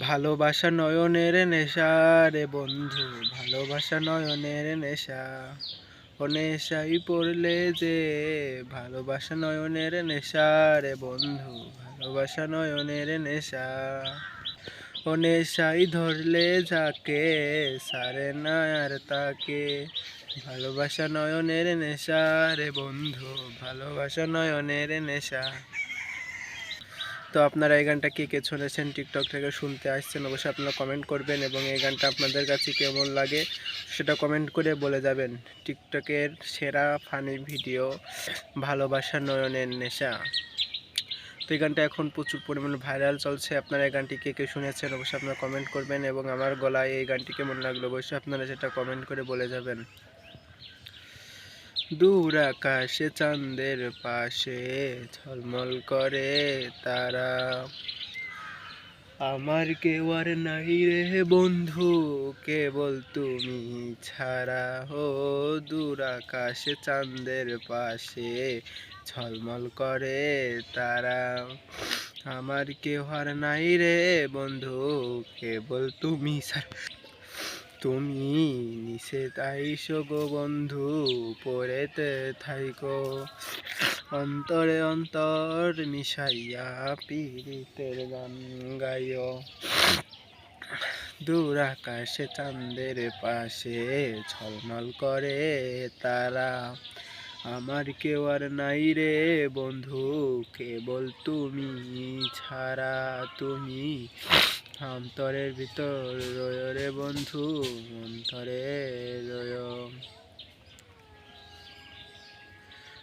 ভালোবাসা নয়নের নেশা রে বন্ধু, ভালোবাসা নয়নের নেশা, ও নেশাই পড়লে যে ভালোবাসা নয়নের নেশা রে বন্ধু, ভালোবাসা নয়নের নেশা, ও নেশাই ধরলে যাকে, সারে না আর তাকে, ভালোবাসা নয়নের নেশা রে বন্ধু, ভালোবাসা নয়নের নেশা। তো আপনারা এই গানটা কে কে শুনেছেন টিকটক থেকে শুনতে আসছেন অবশ্যই আপনারা কমেন্ট করবেন এবং এই গানটা আপনাদের কাছে কেমন লাগে সেটা কমেন্ট করে বলে যাবেন। টিকটকের সেরা ফানি ভিডিও ভালোবাসা নয়নের নেশা। তো এই গানটা এখন প্রচুর পরিমাণে ভাইরাল চলছে। আপনারা এই গানটি কে কে শুনেছেন অবশ্যই আপনারা কমেন্ট করবেন এবং আমার গলায় এই গানটি কেমন লাগল অবশ্যই আপনারা সেটা কমেন্ট করে বলে যাবেন। দূর আকাশে চাঁদের পাশে ঝলমল করে তারা। আমার কেউ আর নাই রে বন্ধু, কেবল তুমি ছাড়া। হো দূর আকাশে চাঁদের পাশে ঝলমল করে তারা। আমার কেউ আর নাই রে বন্ধু, কেবল তুমি ছাড়া। তুমি নিষে তাইশো গো বন্ধু পরেতে থাইকো। অন্তরে অন্তর মিশাইয়া পীড়িতের গান গাইও। দূর আকাশে চাঁদের পাশে ঝলমল করে তারা। আমার কেউ আর নাই রে বন্ধু, কেবল তুমি ছাড়া। তুমি অন্তরের ভিতর রয় রে বন্ধু, অন্তরে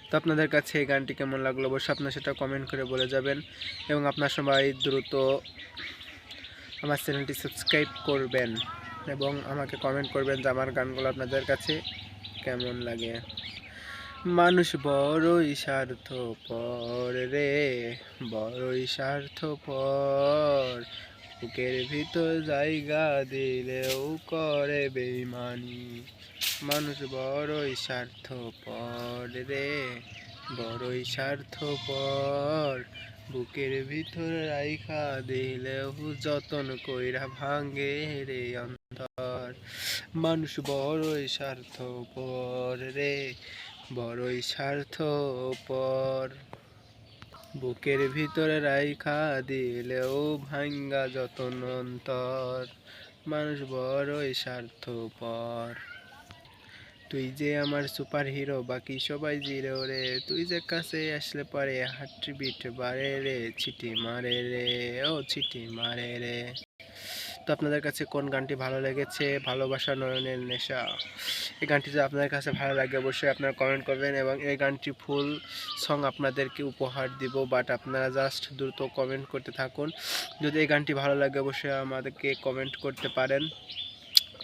তো আপনাদের কাছে এই গানটি কেমন লাগল? অবশ্যই আপনার সেটা কমেন্ট করে বলে যাবেন এবং আপনার সবাই দ্রুত আমার চ্যানেলটি সাবস্ক্রাইব করবেন এবং আমাকে কমেন্ট করবেন যে আমার গানগুলো আপনাদের কাছে কেমন লাগে। মানুষ বড়ই স্বার্থপর রে, বড়ই স্বার্থপর। বুকের ভিতর জায়গা দিলেও করে বেইমানি। মানুষ বড়ই স্বার্থপর রে, বড়ই স্বার্থপর। বুকের ভিতর রাইখা দিলেও যতন কইরা ভাঙে রে অন্তর। মানুষ বড়ই স্বার্থপর রে, বড়ই স্বার্থ স্বার্থপর। বুকের ভিতরে রাইখা দিলেও ভাঙ্গা যতন অন্তর। মানুষ বড়ই স্বার্থপর। তুই যে আমার সুপার হিরো বাকি সবাই জিরো রে তুই যে কাছে আসলে পরে হার্ট বিট বাড়ে রে, ছিটি মারে রে, ও ছিটি মারে রে। তো আপনাদের কাছে কোন গানটি ভালো লেগেছে? ভালোবাসা নয়নের নেশা। এই গানটি যদি আপনাদের কাছে ভালো লাগে, অবশ্যই আপনারা কমেন্ট করবেন এবং এই গানটি ফুল সং আপনাদেরকে উপহার দিব। বাট আপনারা জাস্ট দ্রুত কমেন্ট করতে থাকুন। যদি এই গানটি ভালো লাগে, অবশ্যই আমাদেরকে কমেন্ট করতে পারেন।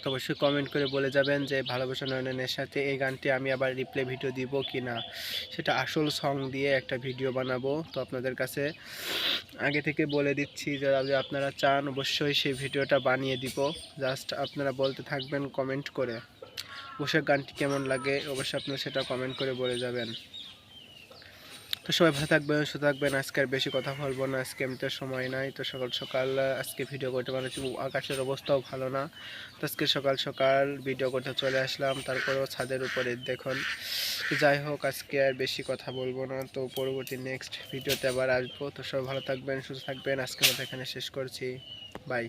অবশ্যই কমেন্ট করে বলে যাবেন যে ভালোবাসা নয়নের সাথে এই গানটি আমি আবার রিপ্লে ভিডিও দিব কি না সেটা আসল সং দিয়ে একটা ভিডিও বানাবো। তো আপনাদের কাছে আগে থেকে বলে দিচ্ছি যে যদি আপনারা চান, অবশ্যই সেই ভিডিওটা বানিয়ে দিব। জাস্ট আপনারা বলতে থাকবেন কমেন্ট করে। অবশ্যই গানটি কেমন লাগে, অবশ্যই আপনারা সেটা কমেন্ট করে বলে যাবেন। তো সবাই ভালো থাকবেন, সুস্থ থাকবেন। আজকে আর বেশি কথা বলব না, আজকে আমি তো সময় নাই। তো সকাল সকাল আজকে ভিডিও করতে পারছি আকাশের অবস্থাও ভালো না। তো আজকে সকাল সকাল ভিডিও করতে চলে আসলাম, তারপরেও ছাদের উপরে, দেখুন। যাই হোক, আজকে আর বেশি কথা বলব না। তো পরবর্তী নেক্সট ভিডিওতে আবার আসব। তো সবাই ভালো থাকবেন, সুস্থ থাকবেন। আজকে মতো এখানে শেষ করছি। বাই